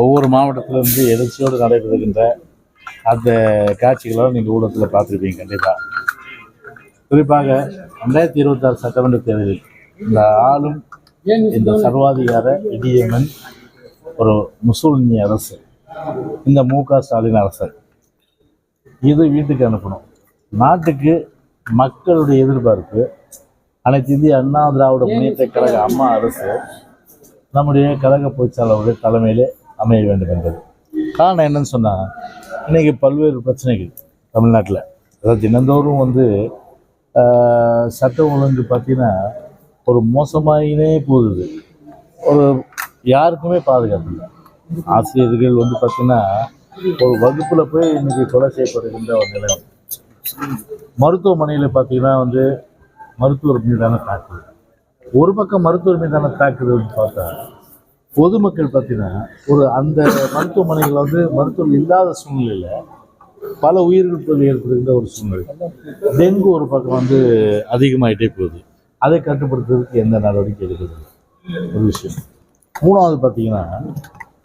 ஒவ்வொரு மாவட்டத்திலிருந்து எழுச்சியோடு நடைபெறுகின்ற அந்த காட்சிகளை நீங்கள் ஊடகத்தில் பார்த்துருப்பீங்க கண்டிப்பாக குறிப்பாக ரெண்டாயிரத்தி இருபத்தாறு சட்டமன்ற தேர்தலில் இந்த ஆளும் இந்த சர்வாதிகார இடிஎம்என் ஒரு முசோலினி அரசு இந்த மு க ஸ்டாலின் அரசு இது வீட்டுக்கு அனுப்பணும். நாட்டுக்கு மக்களுடைய எதிர்பார்ப்பு அனைத்து இந்திய அண்ணா திராவிட முன்னேற்ற கழக அம்மா அரசு நம்முடைய கழக பொதுச்செயலாளருடைய தலைமையிலே அமைய வேண்டும் என்பது. காரணம் என்னன்னு சொன்னால் இன்னைக்கு பல்வேறு பிரச்சனைகள் தமிழ்நாட்டில். அதாவது தினந்தோறும் வந்து சட்டம் ஒழுங்கு பார்த்தீங்கன்னா ஒரு மோசமாகினே போகுது. ஒரு யாருக்குமே பாதுகாப்பு இல்லை. ஆசிரியர்கள் வந்து பார்த்திங்கன்னா ஒரு வகுப்பில் போய் இன்றைக்கி கொலை செய்யப்படுகின்ற ஒரு நிலை மருத்துவமனையில் பார்த்தீங்கன்னா வந்து மருத்துவர் மீதான தாக்குதல். ஒரு பக்கம் மருத்துவர் மீதான தாக்குதல்னு பார்த்தா பொதுமக்கள் பார்த்தீங்கன்னா ஒரு அந்த மருத்துவமனைகள் வந்து மருத்துவர் இல்லாத சூழ்நிலையில் பல உயிரிழப்புகள் ஏற்படுகின்ற ஒரு சூழ்நிலை. டெங்கு ஒரு பக்கம் வந்து அதிகமாகிட்டே போகுது. அதை கட்டுப்படுத்துறதுக்கு எந்த நடவடிக்கை எடுக்கிறது? ஒரு விஷயம். மூணாவது பார்த்தீங்கன்னா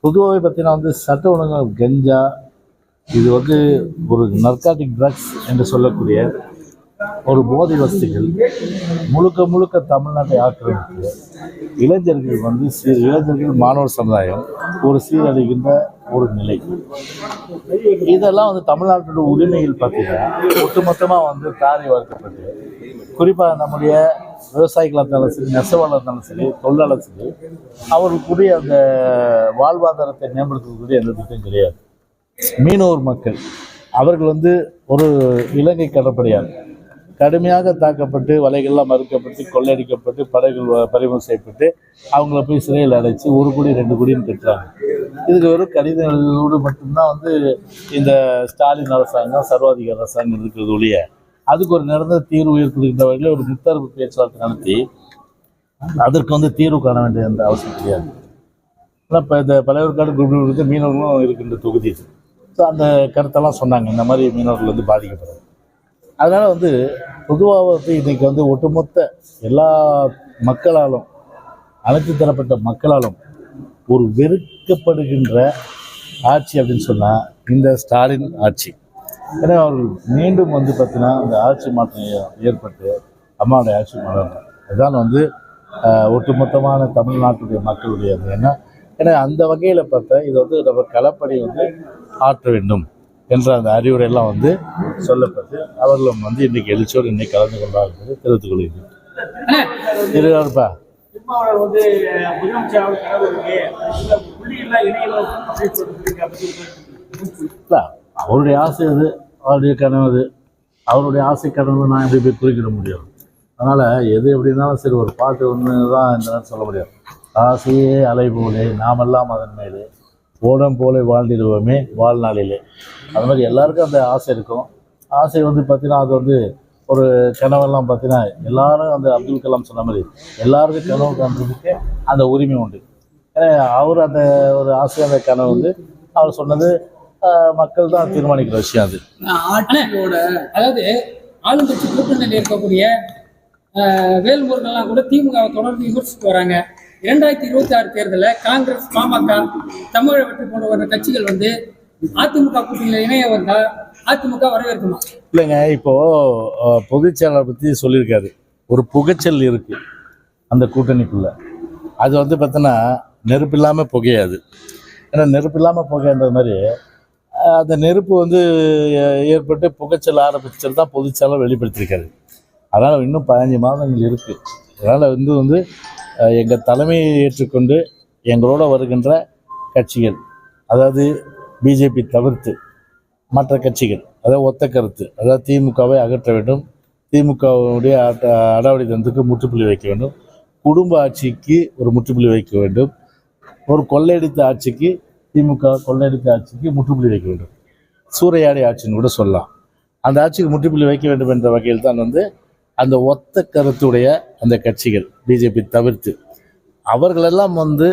பொதுவாகவே பார்த்தீங்கன்னா வந்து சட்ட ஒழுங்கு கஞ்சா இது வந்து ஒரு நர்காட்டிக் ட்ரக்ஸ் என்று சொல்லக்கூடிய ஒரு போதை வசதிகள் முழுக்க முழுக்க தமிழ்நாட்டை ஆக்கிரமித்து இளைஞர்கள் வந்து சீ இளைஞர்கள் மாணவர் சமுதாயம் ஒரு சீரழிகின்ற ஒரு நிலை. இதெல்லாம் வந்து தமிழ்நாட்டோட உரிமைகள் பார்த்தீங்கன்னா ஒட்டுமொத்தமாக வந்து தாரை வார்க்கப்பட்டு குறிப்பாக நம்முடைய விவசாயிகளாக இருந்தாலும் சரி நெசவாளர் இருந்தாலும் சரி தொழிலாளர் சரி அவர்களுக்குரிய அந்த வாழ்வாதாரத்தை மேம்படுத்தக்கூடிய எந்த திட்டம் கிடையாது. மீனவர் மக்கள். அவர்கள் வந்து ஒரு இலங்கை கடற்படையார் கடுமையாக தாக்கப்பட்டு வலைகள்லாம் மறுக்கப்பட்டு கொள்ளையடிக்கப்பட்டு படைகள் வ- பறிமுதல் செய்யப்பட்டு அவங்கள போய் சிறையில் அடைச்சி ஒரு கோடி ரெண்டு கோடின்னு கட்டுறாங்க. இதுக்கு வெறும் கடிதங்களோடு மட்டும்தான் வந்து இந்த ஸ்டாலின் அரசாங்கம் சர்வாதிகார அரசாங்கம் இருக்கிறது ஒழிய அதுக்கு ஒரு நிரந்தர தீர்வு ஏற்படுகின்ற வகையில் ஒரு முத்தரப்பு பேச்சுவார்த்தை நடத்தி அதற்கு வந்து தீர்வு காண வேண்டிய அந்த அவசியம் கிடையாது. ஆனால் இப்போ இந்த பழையவர்காடு குரூப் மீனவர்களும் இருக்கின்ற தொகுதி இருக்குது அந்த கருத்தெல்லாம் சொன்னாங்க. இந்த மாதிரி மீனவர்கள் வந்து பாதிக்கப்படுது அதனால் வந்து பொதுவாக வந்து இன்றைக்கி வந்து ஒட்டுமொத்த எல்லா மக்களாலும் அனைத்து தரப்பட்ட மக்களாலும் ஒரு வெறுக்கப்படுகின்ற ஆட்சி அப்படின்னு சொன்னால் இந்த ஸ்டாலின் ஆட்சி. ஏன்னா அவர்கள் மீண்டும் வந்து பார்த்தீங்கன்னா அந்த ஆட்சி மாற்றம் ஏற்பட்டு அம்மாவுடைய ஆட்சி மாறாங்க அதுதான் வந்து ஒட்டுமொத்தமான தமிழ்நாட்டுடைய மக்களுடைய அந்த ஏன்னா அந்த வகையில் பார்த்தா இது வந்து நம்ம களப்படி வந்து ஆற்ற வேண்டும் என்ற அந்த அறிவுரையெல்லாம் வந்து சொல்லப்பட்டு அவர்களும் வந்து இன்னைக்கு எழுச்சியோடு இன்னைக்கு கலந்து கொண்டார் என்பதை தெரிவித்துக் கொள்கிறேன். அவருடைய ஆசை அது அவருடைய கனவு அது. அவருடைய ஆசை கனவு நான் எப்படி போய் குறிக்கிட முடியும்? அதனால் எது எப்படி இருந்தாலும் சரி ஒரு பாட்டு ஒன்று தான் இந்த சொல்ல முடியும் ஆசையே அலை போலே நாமெல்லாம் அதன் மேலே. ஓடம் போல வாழ்ந்திடுவோமே வாழ்நாளிலே. அது மாதிரி எல்லாருக்கும் அந்த ஆசை இருக்கும். ஆசை வந்து பார்த்தீங்கன்னா அது வந்து ஒரு கனவெல்லாம் பார்த்தீங்கன்னா எல்லாரும் அந்த அப்துல் கலாம் சொன்ன மாதிரி எல்லாருக்கும் கனவு காண்றதுக்கு அந்த உரிமை உண்டு. ஏன்னா அவர் அந்த ஒரு ஆசை அந்த கனவு வந்து அவர் சொன்னது மக்கள் தான் தீர்மானிக்கிற விஷயம் அது. ஆட்சியோட அதாவது ஆளுங்கட்சி கூட்டணியில் இருக்கக்கூடிய வேல்முருகன்லாம் கூட திமுக தொடர்ந்து விமர்சித்து வராங்க. இரண்டாயிரத்தி இருபத்தி ஆறு தேர்தலில் காங்கிரஸ் பாமக தமிழக வெற்றி போன்ற ஒரு கட்சிகள் வந்து அதிமுக கூட்டணியில் இணைய வந்தா அதிமுக வரவேற்குமா? இல்லைங்க இப்போ பொதுச்செயலாளர் பற்றி சொல்லியிருக்காரு. ஒரு புகைச்சல் இருக்கு அந்த கூட்டணிக்குள்ள. அது வந்து பார்த்தோன்னா நெருப்பு இல்லாமல் புகையாது. ஏன்னா நெருப்பு இல்லாமல் புகைன்ற மாதிரி அந்த நெருப்பு வந்து ஏ- ஏற்பட்டு புகைச்சல் ஆரம்பிச்சல் தான் பொதுச்செயலாளர் வெளிப்படுத்தியிருக்காரு. அதனால் இன்னும் பதினஞ்சு மாதங்கள் இருக்குது அதனால் வந்து வந்து எங்கள் தலைமையை ஏற்றுக்கொண்டு எங்களோட வருகின்ற கட்சிகள் அதாவது பிஜேபி தவிர்த்து மற்ற கட்சிகள் அதாவது ஒத்த கருத்து அதாவது திமுகவை அகற்ற வேண்டும் திமுகவுடைய அட அடாவடி தனத்துக்கு முற்றுப்புள்ளி வைக்க வேண்டும் குடும்ப ஆட்சிக்கு ஒரு முற்றுப்புள்ளி வைக்க வேண்டும் ஒரு கொள்ளையடித்த ஆட்சிக்கு திமுக கொள்ளையடித்த ஆட்சிக்கு முற்றுப்புள்ளி வைக்க வேண்டும். சூறையாடி ஆட்சின்னு கூட சொல்லலாம். அந்த ஆட்சிக்கு முற்றுப்புள்ளி வைக்க வேண்டும் என்ற வகையில் தான் வந்து அந்த ஒத்த கருத்துடைய அந்த கட்சிகள் பிஜேபி தவிர்த்து. அவர்களெல்லாம் வந்து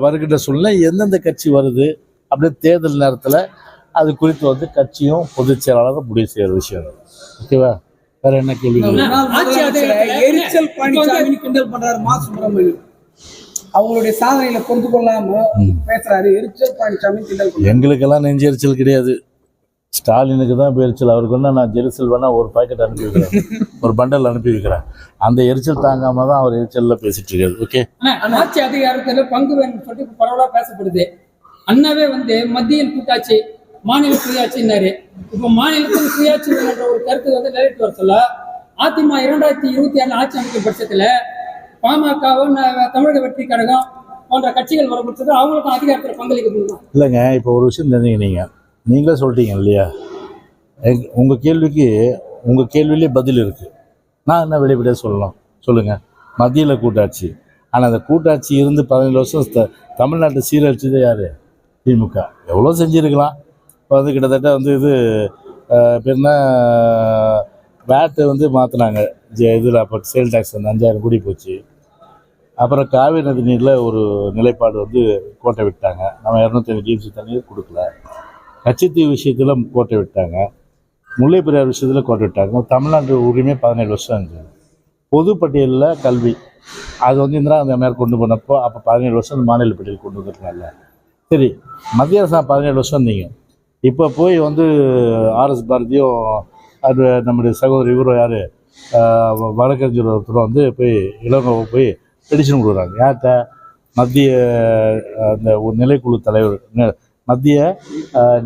வருகின்ற சூழ்நிலை எந்தெந்த கட்சி வருது அப்படியே தேர்தல் நேரத்தில் அது குறித்து வந்து கட்சியும் பொதுச் செயலாளரும் முடிவு செய்கிற விஷயம். ஓகேவா? வேற என்ன கேள்வி? அவங்களுடைய சாதனையில பொறுத்து கொள்ளாம பேசுறாரு எரிச்சல் பழனிசாமி எங்களுக்கெல்லாம் நெஞ்செரிச்சல் கிடையாது. ஸ்டாலினுக்கு தான் இப்போ எரிச்சல். அவருக்கு வேணா நான் ஜெரிசல் வேணா ஒரு பாக்கெட் அனுப்பி வைக்கிறேன். ஒரு பண்டல் அனுப்பி வைக்கிறேன். அந்த எரிச்சல் தாங்காம தான் அவர் எரிச்சல்ல பேசிட்டு இருக்காரு. ஓகே ஆட்சி அதிகாரத்துல பங்கு வேணும்னு சொல்லிட்டு இப்ப பரவலா பேசப்படுது. அண்ணாவே வந்து மத்தியில் கூட்டாட்சி மாநில சுயாட்சின்னாரு. இப்போ மாநிலத்தில் சுயாட்சி வேணுன்ற ஒரு கருத்து வந்து நிறைவேற்றி வர சொல்ல அதிமுக இரண்டாயிரத்தி இருபத்தி ஆறு ஆட்சி அமைக்கும் பட்சத்துல பாமகவும் தமிழக வெற்றி கழகம் போன்ற கட்சிகள் வரப்பட்டது அவங்களுக்கும் அதிகாரத்துல பங்களிக்க முடியுமா? இல்லைங்க இப்போ ஒரு விஷயம் தெரிஞ்சுங்க நீங்கள் நீங்களே சொல்லிட்டீங்க இல்லையா? எங் உங்கள் கேள்விக்கு உங்கள் கேள்வியிலே பதில் இருக்குது நான் என்ன வெளிப்படையாக சொல்லலாம்? சொல்லுங்கள் மத்தியில் கூட்டாட்சி. ஆனால் அந்த கூட்டாட்சி இருந்து பதினேழு வருஷம் த- தமிழ்நாட்டை சீரழிச்சது யார்? திமுக. எவ்வளோ செஞ்சுருக்கலாம். இப்போ வந்து கிட்டத்தட்ட வந்து இது அஹ், என்ன வேட்டை வந்து மாற்றினாங்க இதில் அப்போ சேல் டேக்ஸ் வந்து அஞ்சாயிரம் கோடி போச்சு. அப்புறம் காவிரி நதி நீரில் ஒரு நிலைப்பாடு வந்து கோட்டை விட்டாங்க. நம்ம இரநூத்தி டிஎம்சி தண்ணீர் கொடுக்கல. கச்சத்தீவு விஷயத்தில் கோட்டை விட்டாங்க. முல்லை பெரியார் விஷயத்தில் கோட்டை விட்டாங்க. தமிழ்நாட்டு உரிமை பதினேழு வருஷம் இருந்தது பொது பட்டியலில் கல்வி. அது வந்து இந்திரா அந்த கொண்டு போனப்போ அப்போ பதினேழு வருஷம் மாநில பட்டியல் கொண்டு வந்துருக்காங்கல்ல சரி மத்திய அரசு பதினேழு வருஷம் இருந்தீங்க. இப்போ போய் வந்து ஆர்எஸ் பாரதியும் அது நம்முடைய சகோதரி இவரும் யார்? வழக்கறிஞர் ஒருத்தர் வந்து போய் இளங்கோ போய் பெடிஷன் கொடுக்குறாங்க. யார்கிட்ட? மத்திய அந்த ஒரு நிலைக்குழு தலைவர் மத்திய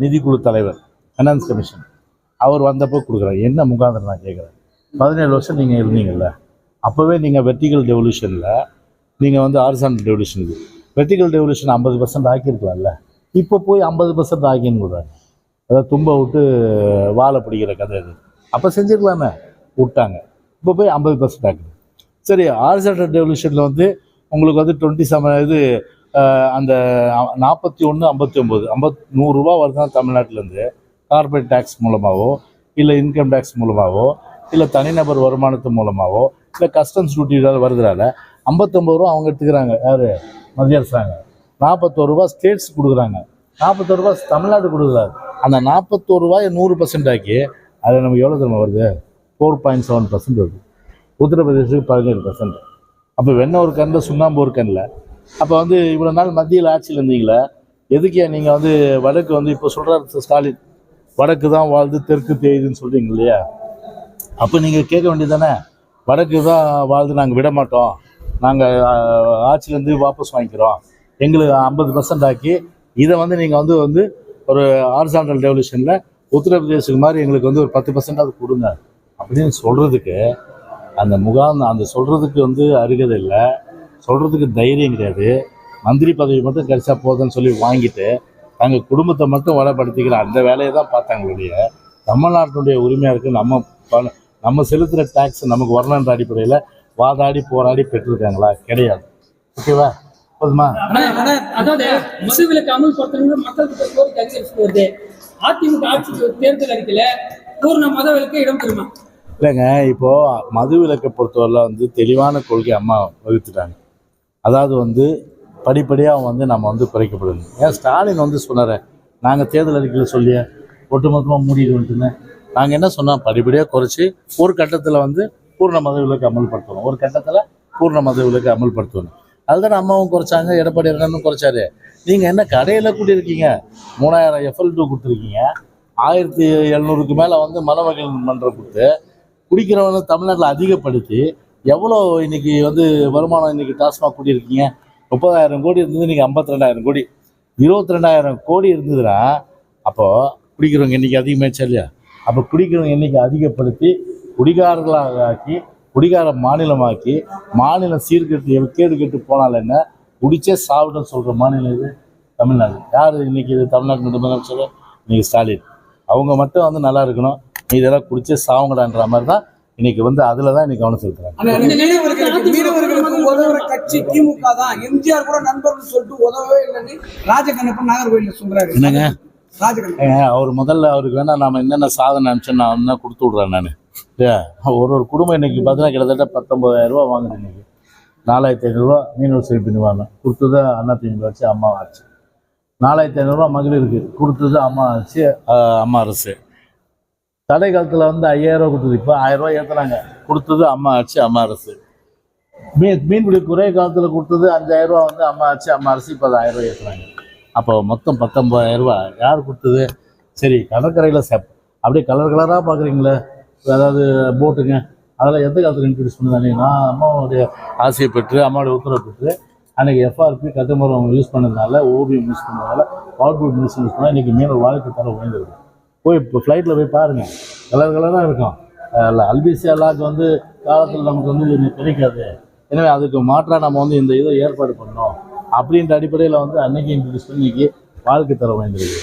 நிதிக்குழு தலைவர் ஃபைனான்ஸ் கமிஷன் அவர் வந்தப்போ கொடுக்குறாரு. என்ன முகாந்திரம் நான் கேட்குறேன்? பதினேழு வருஷம் நீங்கள் இருந்தீங்கல்ல. அப்போவே நீங்கள் வெர்டிகல் டெவல்யூஷனில் நீங்கள் வந்து ஆர்சான் டெவல்யூஷன் இது வெர்டிகல் டெவல்யூஷன் ஐம்பது பர்சன்ட் ஆக்கியிருக்கலாம்ல. இப்போ போய் ஐம்பது பர்சன்ட் ஆக்கின்னு கொடுறாங்க அதாவது தும்ப விட்டு வாழை பிடிக்கிற கதை இது அப்போ செஞ்சுருக்கலாமே. விட்டாங்க. இப்போ போய் ஐம்பது பர்சன்ட் ஆக்குது. சரி ஆர்சான் டெவல்யூஷனில் வந்து உங்களுக்கு வந்து டுவெண்ட்டி செவன் இது அந்த நாற்பத்தி ஒன்று ஐம்பத்தி ஒம்பது ஐம்பத் நூறுரூவா வருதுன்னா தமிழ்நாட்டிலேருந்து கார்பரேட் டேக்ஸ் மூலமாகவோ இல்லை இன்கம் டேக்ஸ் மூலமாகவோ இல்லை தனிநபர் வருமானத்து மூலமாகவோ இல்லை கஸ்டம்ஸ் டியூட்டியால் வருதுனால ஐம்பத்தொம்பது ரூபா அவங்க எடுத்துக்கிறாங்க. யார்? மத்திய அரசாங்கம் நாற்பத்தோரு ரூபா ஸ்டேட்ஸ் கொடுக்குறாங்க. நாற்பத்தோரு ரூபா தமிழ்நாடு கொடுக்குறாரு. அந்த நாற்பத்தோரு ரூபாயை நூறு பர்சன்ட் ஆக்கி அது நமக்கு எவ்வளோ தெரியுமா வருது? ஃபோர் பாயிண்ட் செவன் பர்சன்ட் வருது. உத்தரப்பிரதேசத்துக்கு பதினேழு பர்சன்ட் அப்போ வெண்ணெய் ஒரு கண்ணில் சுண்ணாம்பு ஒரு கண்ணில் அப்போ வந்து இவ்வளோ நாள் மத்தியில் ஆட்சியில் இருந்தீங்களே எதுக்கே நீங்கள் வந்து வடக்கு வந்து இப்போ சொல்கிறார் ஸ்டாலின் வடக்கு தான் வாழ்ந்து தெற்கு தேயுதுன்னு சொல்கிறீங்க இல்லையா? அப்போ நீங்கள் கேட்க வேண்டியதானே வடக்கு தான் வாழ்ந்து நாங்கள் விட மாட்டோம் நாங்கள் ஆட்சியிலேருந்து வாபஸ் வாங்கிக்கிறோம் எங்களுக்கு ஐம்பது பர்சன்ட் ஆக்கி இதை வந்து நீங்கள் வந்து வந்து ஒரு ஆர்சாண்டல் டெவல்யூஷனில் உத்தரப்பிரதேசுக்கு மாதிரி எங்களுக்கு வந்து ஒரு பத்து பர்சன்டாவது கொடுங்க அப்படின்னு சொல்கிறதுக்கு அந்த முகாம் அந்த சொல்கிறதுக்கு வந்து அருகதை இல்லை. சொல்கிறதுக்கு தைரியம் கிடையாது. மந்திரி பதவி மட்டும் கிடைச்சா போதும்னு சொல்லி வாங்கிட்டு தங்கள் குடும்பத்தை மட்டும் வளப்படுத்திக்கிற அந்த வேலையை தான் பார்த்தாங்க ஒழிய தமிழ்நாட்டினுடைய உரிமையாக இருக்குது நம்ம நம்ம செலுத்துகிற டேக்ஸ் நமக்கு வரணுன்ற அடிப்படையில் வாதாடி போராடி பெற்றிருக்காங்களா? கிடையாது. ஓகேவா? போதுமா? ஆனா, அதாவது மதுவிலக்கு அமல்படுத்தணும் மக்களுக்கு கோரிக்கை அதிகரிச்சு வருது. அதிமுக ஆட்சிக்கு தேர்தல் அறிக்கையில பூர்ண மதவிலக்கு இடம் பெறுமா? இல்லைங்க இப்போ மது விலக்கை பொறுத்தவரை வந்து தெளிவான கொள்கை அம்மா வகுத்துட்டாங்க. அதாவது வந்து படிப்படியாக வந்து நம்ம வந்து குறைக்கப்படணும் ஏன்? ஸ்டாலின் வந்து சொன்னார் நாங்கள் தேர்தல் அறிக்கையில் சொல்லிய ஒட்டுமொத்தமாக மூடிடுவோன்ட்டுன்னு நாங்கள் என்ன சொன்னால் படிப்படியாக குறைச்சி ஒரு கட்டத்தில் வந்து பூர்ண மத விலக்கு அமல்படுத்தணும். ஒரு கட்டத்தில் பூர்ண மத விலக்கு அமல்படுத்தணும். அதுதான் அம்மாவும் குறைச்சாங்க எடப்பாடி அண்ணனும் குறைச்சாரு. நீங்கள் என்ன கடையில் கூட்டியிருக்கீங்க மூணாயிரம் எஃப்எல் டூ கொடுத்துருக்கீங்க. ஆயிரத்தி எழுநூறுக்கு மேலே வந்து மனவகை மன்றம் கொடுத்து குடிக்கிறவங்க தமிழ்நாட்டில் அதிகப்படுத்தி எவ்வளோ இன்னைக்கு வந்து வருமானம் இன்னைக்கு டாஸ்மாக் கூட்டியிருக்கீங்க முப்பதாயிரம் கோடி இருந்தது இன்னைக்கு ஐம்பத்தி ரெண்டாயிரம் கோடி. இருபத்தி ரெண்டாயிரம் கோடி இருந்ததுன்னா அப்போது குடிக்கிறவங்க இன்றைக்கி அதிகமாச்சா இல்லையா? அப்போ குடிக்கிறவங்க எண்ணிக்கை அதிகப்படுத்தி குடிகாரர்களாக ஆக்கி குடிகார மாநிலமாக்கி மாநிலம் சீர்கெட்டு கேடு கெட்டு போனால் என்ன குடிச்சே சாப்பிட்டோம் சொல்கிற மாநிலம் இது தமிழ்நாடு. யார் இன்னைக்கு இது தமிழ்நாட்டு முதலமைச்சர் இன்னைக்கு ஸ்டாலின். அவங்க மட்டும் வந்து நல்லா இருக்கணும். நீ இதெல்லாம் குடிச்சே சாவுங்கடான்ற மாதிரி தான் இன்னைக்கு வந்து அதில் தான் இன்னைக்கு கவனம் செலுத்துறாங்க. ஆனா இந்த மீனவர்களுக்கு நிலைப்பாடு மீனவர்களுக்கு உதவுற கட்சி திமுக தான். எம்ஜிஆர் கூட நண்பர்கள் சொல்லிட்டு உதவவே இல்லைன்னு ராஜகண்ணப்பன் நாகர்கோயில சொல்றாரு. என்னங்க? அவர் முதல்ல அவருக்கு வேணா நாம என்னென்ன சாதனை அனுப்பிச்சோம் நான் வந்து கொடுத்து விட்றேன் நான்? ஒரு ஒரு குடும்பம் இன்னைக்கு பார்த்தீங்கன்னா கிட்டத்தட்ட பத்தொன்பதாயிரம் ரூபா வாங்குது இன்னைக்கு. நாலாயிரத்தி ஐநூறுரூவா மீனவர் சேவை பண்ணுவாங்க கொடுத்ததை அண்ணா திமுக வச்சு அம்மா ஆச்சு நாலாயிரத்தி ஐநூறுரூவா மகளிருக்கு கொடுத்தது அம்மா ஆச்சு அம்மா அரசு. தடை காலத்தில் வந்து ஐயாயிரம் ரூபா கொடுத்தது. இப்போ ஆயிரம் ரூபாய் ஏற்றுறாங்க கொடுத்தது அம்மா ஆச்சு அம்மா அரசு. மீன் மீன்பிடி குறை காலத்தில் கொடுத்தது அஞ்சாயிரம் ரூபா வந்து அம்மா ஆச்சு அம்மா அரசு இப்போ அது ஆயிரம் ரூபாய் ஏற்றுறாங்க அப்போ மொத்தம் பத்தொம்பதாயிரம் ரூபா யார் கொடுத்தது? சரி கடற்கரையில் செப் அப்படியே கலர் கலராக பார்க்குறீங்களே அதாவது போட்டுங்க. அதெல்லாம் எந்த காலத்தில் இன்ட்ரடியூஸ் பண்ணுது நான் அம்மாவுடைய ஆசையை பெற்று அம்மாவுடைய உத்தரவு பெற்று அன்றைக்கி எஃப்ஆர்பி கட்டுமரம் யூஸ் பண்ணதுனால ஓபிஎம் யூஸ் பண்ணதால அவுட்புட் மிஷின் யூஸ் பண்ணால் இன்றைக்கி மீனவர் வாழ்க்கை தர உயர்ந்திருக்கு. போய் இப்போ ஃப்ளைட்டில் போய் பாருங்கள் கலர் கலராக இருக்கும். அதில் அல்பிசியா லாக் வந்து காலத்தில் நமக்கு வந்து இது கிடைக்காது. எனவே அதுக்கு மாற்றாக நம்ம வந்து இந்த இதை ஏற்பாடு பண்ணோம் அப்படின்ற அடிப்படையில் வந்து அன்னைக்கு இன்ட்ரடியூஸ் பண்ணி இன்னைக்கு வாழ்க்கை தர வாய்ந்திருக்கு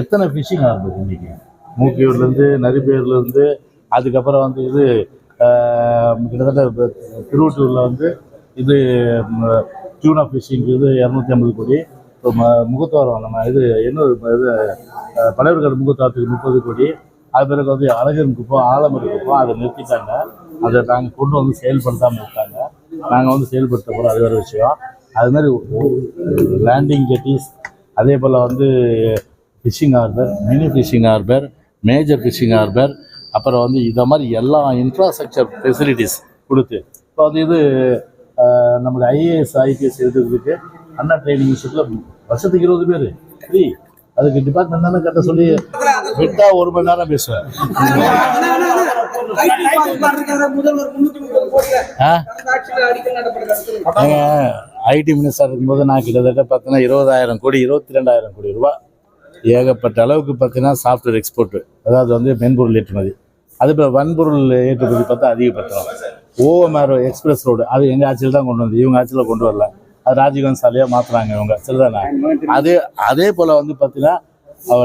எத்தனை ஃபிஷிங் ஆகுது இன்னைக்கு? மூக்கியூர்லேருந்து நரிப்பேர்லேருந்து அதுக்கப்புறம் வந்து இது கிட்டத்தட்ட இப்ப வந்து இது டியூனா ஃபிஷிங் இது இரநூத்தி ஐம்பது கோடி. முகத்துவாரம் நம்ம இது என்ன இது பழையவர்கள் முகத்துவாரத்துக்கு முப்பது கோடி அது பிறகு வந்து அழகன் குப்பம் ஆலமர் குப்பம் அதை நிறுத்திட்டாங்க. அதை நாங்கள் கொண்டு வந்து செயல்படுத்தாமல் இருக்காங்க. நாங்கள் வந்து செயல்படுத்த போகிறோம் அது வேறு விஷயம். அது மாதிரி லேண்டிங் ஜெட்டிஸ் அதே போல் வந்து fishing harbour mini fishing harbour major fishing harbour அப்புறம் வந்து இதை மாதிரி எல்லா இன்ஃப்ராஸ்ட்ரக்சர் ஃபெசிலிட்டிஸ் கொடுத்து இப்போ வந்து இது நம்மளுடைய ஐஏஎஸ் ஐபிஎஸ் எழுதுறதுக்கு அண்ணா ட்ரைனிங் இன்ஸ்டியூட்டில் வருஷத்துக்கு இருபது பேர். ஃப்ரீ அதுக்கு டிபார்ட்மெண்ட் தானே கட்ட சொல்லி விட்டா ஒரு மணி நேரம் பேசுவேன். ஐடி மினிஸ்டர் இருக்கும்போது நான் கிட்டத்தட்ட பார்த்தீங்கன்னா இருபதாயிரம் கோடி இருபத்தி ரெண்டாயிரம் கோடி ரூபா ஏகப்பட்ட அளவுக்கு பார்த்தீங்கன்னா சாஃப்ட்வேர் எக்ஸ்போர்ட் அதாவது வந்து மென்பொருள் ஏற்றுமதி. அது இப்போ வன்பொருள் ஏற்றுமதி பார்த்தா அதிகப்படுத்தணும் ஓஎம்ஆர் எக்ஸ்பிரஸ் ரோடு அது எங்கள் ஆட்சியில் தான் கொண்டு வந்து இவங்க ஆட்சியில் கொண்டு வரல. அது ராஜீவ்காந்த் சாலையாக மாற்றுறாங்க இவங்க சரிதானே அதே அதே போல் வந்து பார்த்தீங்கன்னா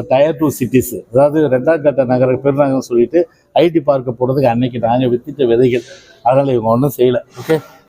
டயர் டூ சிட்டிஸ் அதாவது ரெண்டாம் கட்ட நகர பெருநகரம் சொல்லிட்டு ஐடி பார்க்க போகிறதுக்கு அன்னைக்கு நாங்கள் வித்திட்ட விதைகள். அதனால் இவங்க ஒன்றும் செய்யலை ஓகே